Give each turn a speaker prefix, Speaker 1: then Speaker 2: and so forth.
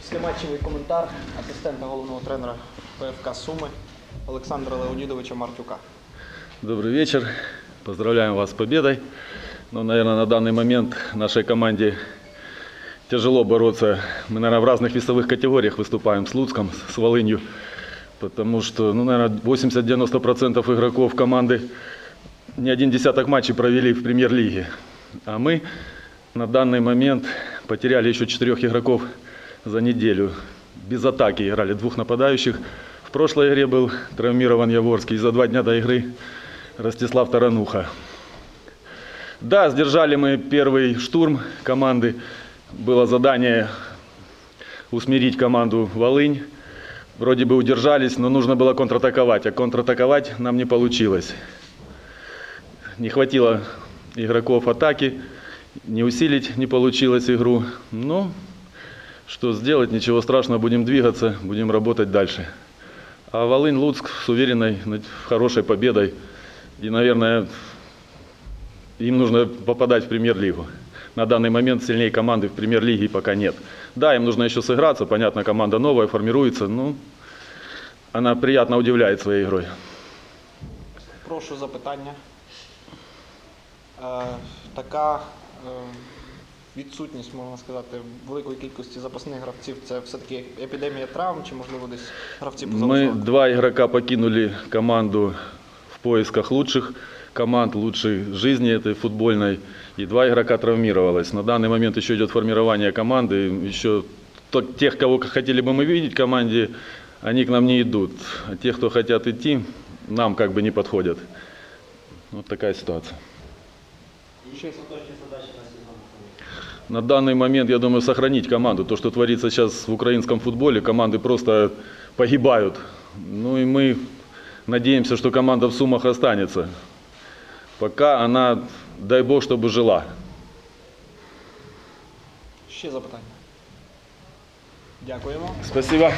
Speaker 1: Післяматчевий коментар асистента головного тренера ПФК Суми Олександра Леонідовича Мартюка.
Speaker 2: Добрый вечер. Поздравляем вас с победой. Но, наверное, на данный момент нашей команде тяжело бороться. Мы, наверное, в разных весовых категориях выступаем с Луцком, с Волынью. Потому что, ну, наверное, 80-90% игроков команды не один десяток матчей провели в премьер-лиге. А мы на данный момент потеряли еще четырех игроков за неделю. Без атаки играли двух нападающих. В прошлой игре был травмирован Яворский. И за два дня до игры Ростислав Тарануха. Да, сдержали мы первый штурм команды. Было задание усмирить команду Волынь. Вроде бы удержались, но нужно было контратаковать. А контратаковать нам не получилось. Не хватило игроков атаки. Не усилить не получилось игру. Ну, что сделать, ничего страшного, будем двигаться, будем работать дальше. А Волынь Луцк с уверенной, хорошей победой. И, наверное, им нужно попадать в премьер-лигу. На данный момент сильнее команды в премьер-лиге пока нет. Да, им нужно еще сыграться. Понятно, команда новая, формируется. Ну, она приятно удивляет своей игрой.
Speaker 1: Прошу запитання. Е, така е, відсутність, можна сказати, великої кількості запасних гравців це все-таки епідемія травм, чи можливо десь гравці
Speaker 2: Мы
Speaker 1: позалишали?
Speaker 2: два игрока покинули команду в поисках лучших команд, лучшей жизни этой футбольной. И два игрока травмировалось. На данный момент еще идет формирование команды. Еще то- тех, кого хотели бы мы видеть в команде, они к нам не идут. А тех, кто хотят идти, нам как бы не подходят. Вот такая ситуация. На данный момент, я думаю, сохранить команду. То, что творится сейчас в украинском футболе, команды просто погибают. Ну и мы надеемся, что команда в Сумах останется. Пока она, дай бог, чтобы жила.
Speaker 1: Ще запитання. Дякуємо.
Speaker 2: Спасибо.